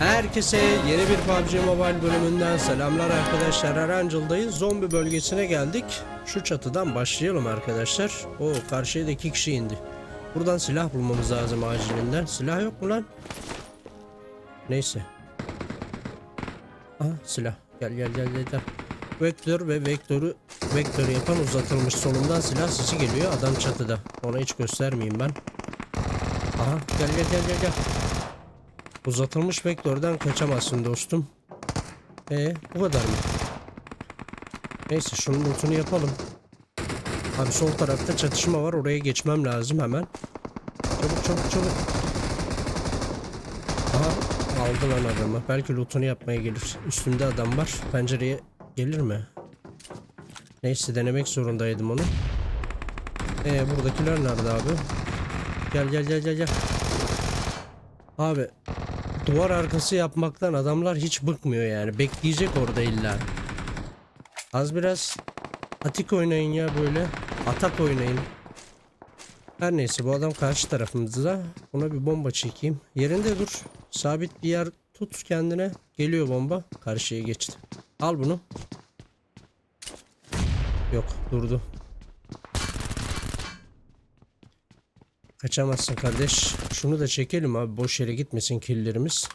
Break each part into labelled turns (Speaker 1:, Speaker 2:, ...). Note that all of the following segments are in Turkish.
Speaker 1: Herkese yeni bir PUBG Mobile bölümünden selamlar arkadaşlar. Erangel'dayız. Zombi bölgesine geldik. Şu çatıdan başlayalım arkadaşlar. O karşıya da iki kişi indi. Buradan silah bulmamız lazım acilinden. Silah yok mu lan? Neyse. Aha silah. Gel gel gel gel. gel. Vektör ve vektörü vektörü yapan uzatılmış solundan silah sesi geliyor. Adam çatıda. Ona hiç göstermeyeyim ben. Aha gel gel gel gel gel. Uzatılmış vektörden kaçamazsın dostum. E bu kadar mı? Neyse şunun lootunu yapalım. Abi sol tarafta çatışma var. Oraya geçmem lazım hemen. Çabuk çabuk çabuk. Aha aldı lan adamı. Belki lootunu yapmaya gelir. Üstümde adam var. Pencereye gelir mi? Neyse denemek zorundaydım onu. E buradakiler nerede abi? Gel gel gel gel gel. Abi duvar arkası yapmaktan adamlar hiç bıkmıyor yani. Bekleyecek orada illa. Az biraz atik oynayın ya böyle. Atak oynayın. Her neyse bu adam karşı tarafımızda. Ona bir bomba çekeyim. Yerinde dur. Sabit bir yer tut kendine. Geliyor bomba. Karşıya geçti. Al bunu. Yok durdu. Kaçamazsın kardeş. Şunu da çekelim abi. Boş yere gitmesin killlerimiz.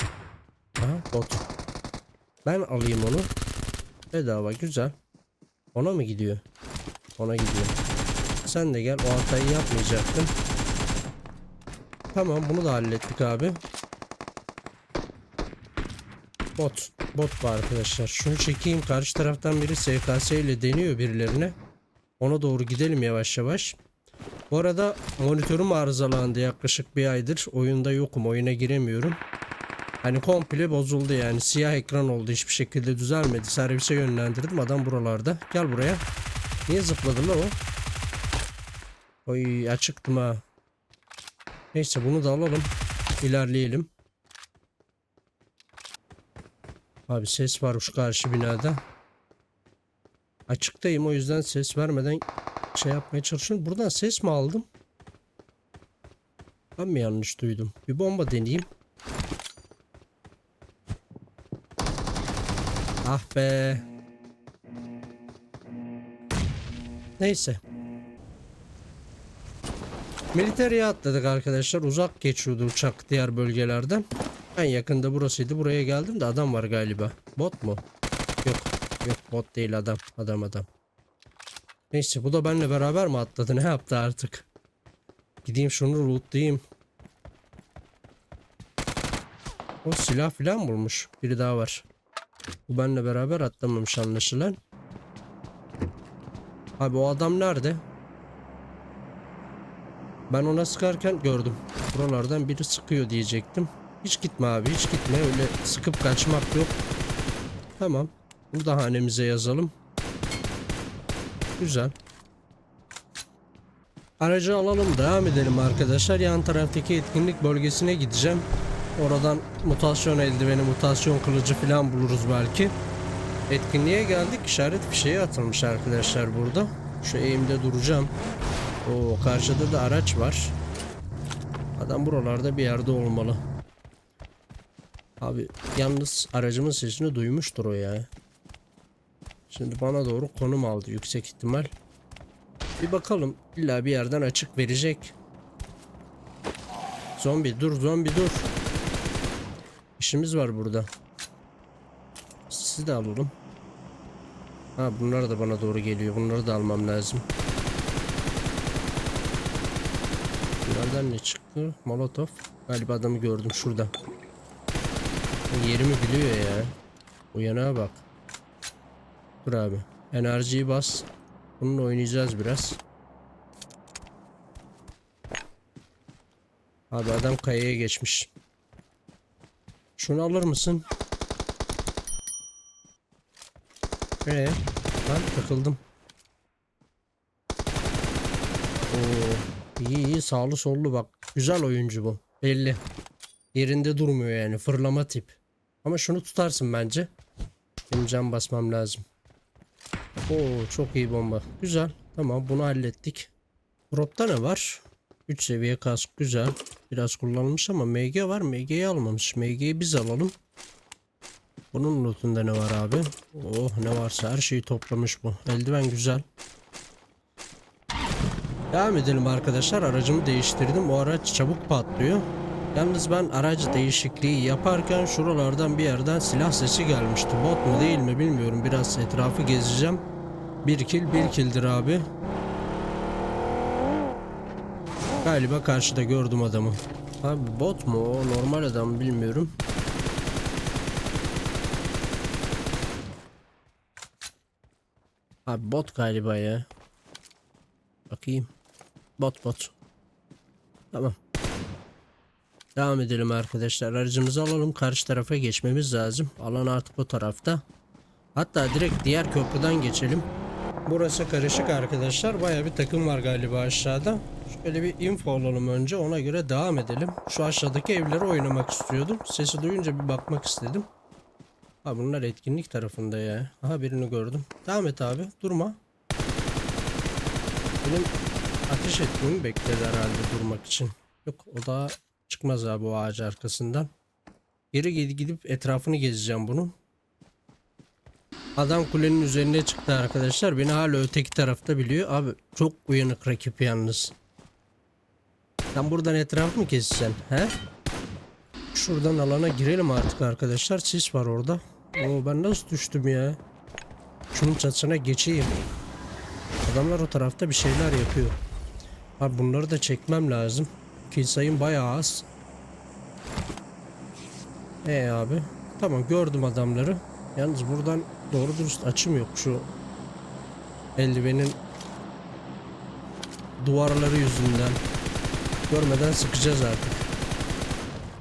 Speaker 1: Aha bot. Ben alayım onu. Bedava güzel. Ona mı gidiyor? Ona gidiyor. Sen de gel. O hatayı yapmayacaktın. Tamam bunu da hallettik abi. Bot. Bot var arkadaşlar. Şunu çekeyim. Karşı taraftan biri SKS ile deniyor birilerine. Ona doğru gidelim yavaş yavaş. Bu arada monitörüm arızalandı yaklaşık bir aydır. Oyunda yokum. Oyuna giremiyorum. Hani komple bozuldu yani. Siyah ekran oldu. Hiçbir şekilde düzelmedi. Servise yönlendirdim. Adam buralarda. Gel buraya. Niye zıpladı la o? Oy açıktım ha. Neyse bunu da alalım. İlerleyelim. Abi ses var şu karşı binada. Açıktayım o yüzden ses vermeden şey yapmaya çalışıyorum. Buradan ses mi aldım? Ben mi yanlış duydum? Bir bomba deneyeyim. Ah be. Neyse. Militereye atladık arkadaşlar. Uzak geçiyordu uçak diğer bölgelerden. En yakında burasıydı. Buraya geldim de adam var galiba. Bot mu? Yok. Yok bot değil adam. Adam adam. Neyse bu da benimle beraber mi atladı? Ne yaptı artık? Gideyim şunu lootlayayım. O silah filan bulmuş. Biri daha var. Bu benimle beraber atlamamış anlaşılan. Abi o adam nerede? Ben ona sıkarken gördüm. Buralardan biri sıkıyor diyecektim. Hiç gitme abi hiç gitme. Öyle sıkıp kaçmak yok. Tamam. Bunu da hanemize yazalım. Güzel. Aracı alalım devam edelim arkadaşlar. Yan taraftaki etkinlik bölgesine gideceğim. Oradan mutasyon eldiveni, mutasyon kılıcı falan buluruz belki. Etkinliğe geldik. İşaret fişeği atılmış arkadaşlar burada. Şu eğimde duracağım. Oo karşıda da araç var. Adam buralarda bir yerde olmalı. Abi yalnız aracımın sesini duymuştur o ya. Şimdi bana doğru konum aldı yüksek ihtimal. Bir bakalım illa bir yerden açık verecek. Zombi dur zombi dur. İşimiz var burada. Sizi de alalım. Ha bunlar da bana doğru geliyor. Bunları da almam lazım. Bunlardan ne çıktı? Molotov. Galiba adamı gördüm şurada. Yerimi biliyor ya. Uyanağa bak. Dur abi. Enerjiyi bas. Bununla oynayacağız biraz. Abi adam kayaya geçmiş. Şunu alır mısın? Ee, ben takıldım. Oo, iyi iyi sağlı sollu bak. Güzel oyuncu bu. Belli. Yerinde durmuyor yani fırlama tip. Ama şunu tutarsın bence. Benim can basmam lazım. Oo çok iyi bomba. Güzel. Tamam bunu hallettik. Drop'ta ne var? 3 seviye kask güzel. Biraz kullanılmış ama MG var. MG'yi almamış. MG'yi biz alalım. Bunun lootunda ne var abi? Oh ne varsa her şeyi toplamış bu. Eldiven güzel. Devam edelim arkadaşlar. Aracımı değiştirdim. O araç çabuk patlıyor. Yalnız ben aracı değişikliği yaparken şuralardan bir yerden silah sesi gelmişti. Bot mu değil mi bilmiyorum. Biraz etrafı gezeceğim. Bir kill bir killdir abi. Galiba karşıda gördüm adamı. Abi bot mu o normal adam bilmiyorum. Abi bot galiba ya. Bakayım. Bot bot. Tamam. Devam edelim arkadaşlar. Aracımızı alalım. Karşı tarafa geçmemiz lazım. Alan artık o tarafta. Hatta direkt diğer köprüden geçelim. Burası karışık arkadaşlar. Baya bir takım var galiba aşağıda. Şöyle bir info alalım önce. Ona göre devam edelim. Şu aşağıdaki evleri oynamak istiyordum. Sesi duyunca bir bakmak istedim. Ha bunlar etkinlik tarafında ya. Aha birini gördüm. Devam et abi. Durma. Benim ateş etmemi bekledi herhalde durmak için. Yok o da çıkmaz abi o ağacı arkasından. Geri gidip etrafını gezeceğim bunun. Adam kulenin üzerine çıktı arkadaşlar. Beni hala öteki tarafta biliyor. Abi çok uyanık rakip yalnız. Sen buradan etraf mı keseceksin? He? Şuradan alana girelim artık arkadaşlar. Sis var orada. Oo ben nasıl düştüm ya? Şunun çatısına geçeyim. Adamlar o tarafta bir şeyler yapıyor. Abi bunları da çekmem lazım. Kill sayım bayağı az. Ee abi. Tamam gördüm adamları. Yalnız buradan doğru dürüst açım yok şu eldivenin duvarları yüzünden. Görmeden sıkacağız artık.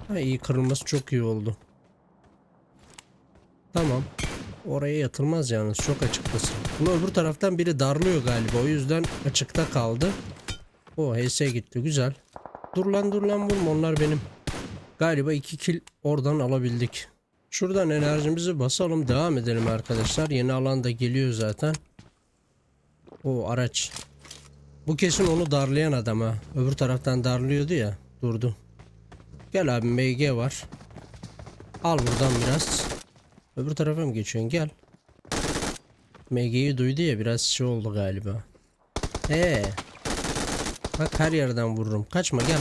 Speaker 1: Ha, iyi kırılması çok iyi oldu. Tamam. Oraya yatılmaz yalnız çok açıktasın. Bunu öbür taraftan biri darlıyor galiba o yüzden açıkta kaldı. O HS gitti güzel. Dur lan dur lan vurma onlar benim. Galiba iki kill oradan alabildik. Şuradan enerjimizi basalım devam edelim arkadaşlar. Yeni alan da geliyor zaten. O araç. Bu kesin onu darlayan adam ha. Öbür taraftan darlıyordu ya. Durdu. Gel abi MG var. Al buradan biraz. Öbür tarafa mı geçiyorsun? Gel. MG'yi duydu ya biraz şey oldu galiba. Ee. Bak her yerden vururum. Kaçma gel.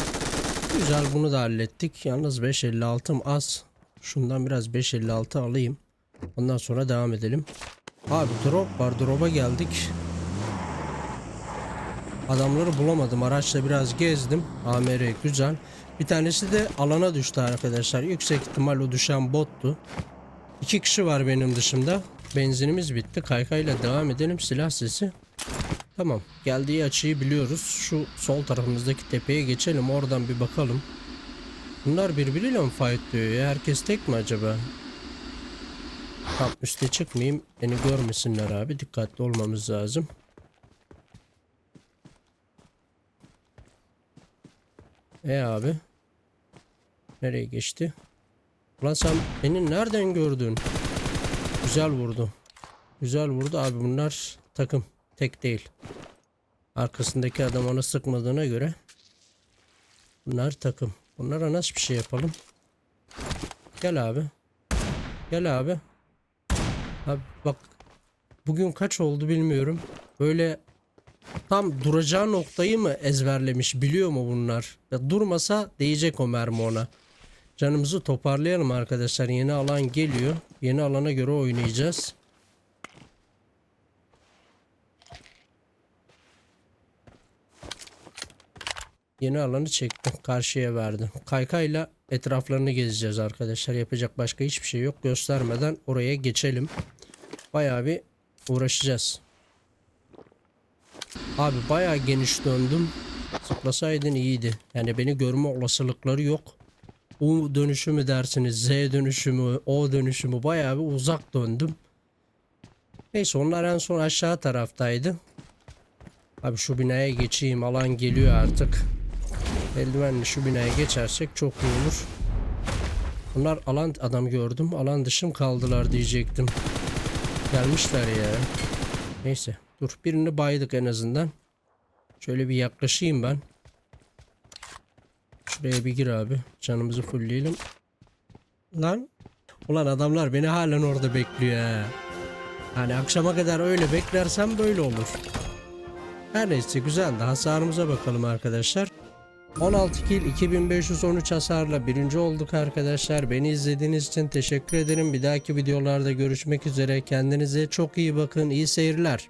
Speaker 1: Güzel bunu da hallettik. Yalnız 5.56'm az. Şundan biraz 5.56 alayım. Ondan sonra devam edelim. Abi drop var. Drop'a geldik. Adamları bulamadım. Araçla biraz gezdim. AMR güzel. Bir tanesi de alana düştü arkadaşlar. Yüksek ihtimal o düşen bottu. İki kişi var benim dışımda. Benzinimiz bitti. Kaykayla devam edelim. Silah sesi. Tamam. Geldiği açıyı biliyoruz. Şu sol tarafımızdaki tepeye geçelim. Oradan bir bakalım. Bunlar birbiriyle mi fightlıyor ya? Herkes tek mi acaba? Tam üste çıkmayayım. Beni görmesinler abi. Dikkatli olmamız lazım. E abi. Nereye geçti? Ulan sen beni nereden gördün? Güzel vurdu. Güzel vurdu abi bunlar takım. Tek değil. Arkasındaki adam ona sıkmadığına göre bunlar takım. Bunlara nasıl bir şey yapalım? Gel abi. Gel abi. Abi bak bugün kaç oldu bilmiyorum. Böyle tam duracağı noktayı mı ezberlemiş biliyor mu bunlar? Ya durmasa değecek o mermi ona. Canımızı toparlayalım arkadaşlar. Yeni alan geliyor. Yeni alana göre oynayacağız. Yeni alanı çektim. Karşıya verdim. Kaykayla etraflarını gezeceğiz arkadaşlar. Yapacak başka hiçbir şey yok. Göstermeden oraya geçelim. Bayağı bir uğraşacağız. Abi bayağı geniş döndüm. Zıplasaydın iyiydi. Yani beni görme olasılıkları yok. U dönüşümü dersiniz, Z dönüşümü, O dönüşümü bayağı bir uzak döndüm. Neyse onlar en son aşağı taraftaydı. Abi şu binaya geçeyim. Alan geliyor artık. Eldivenle şu binaya geçersek çok iyi olur. Bunlar alan adam gördüm. Alan dışım kaldılar diyecektim. Gelmişler ya. Neyse. Dur birini baydık en azından. Şöyle bir yaklaşayım ben. Şuraya bir gir abi. Canımızı fullleyelim. Lan. Ulan adamlar beni halen orada bekliyor ha. Hani akşama kadar öyle beklersem böyle olur. Her neyse güzel de hasarımıza bakalım arkadaşlar. 16 kill 2513 hasarla birinci olduk arkadaşlar. Beni izlediğiniz için teşekkür ederim. Bir dahaki videolarda görüşmek üzere. Kendinize çok iyi bakın. İyi seyirler.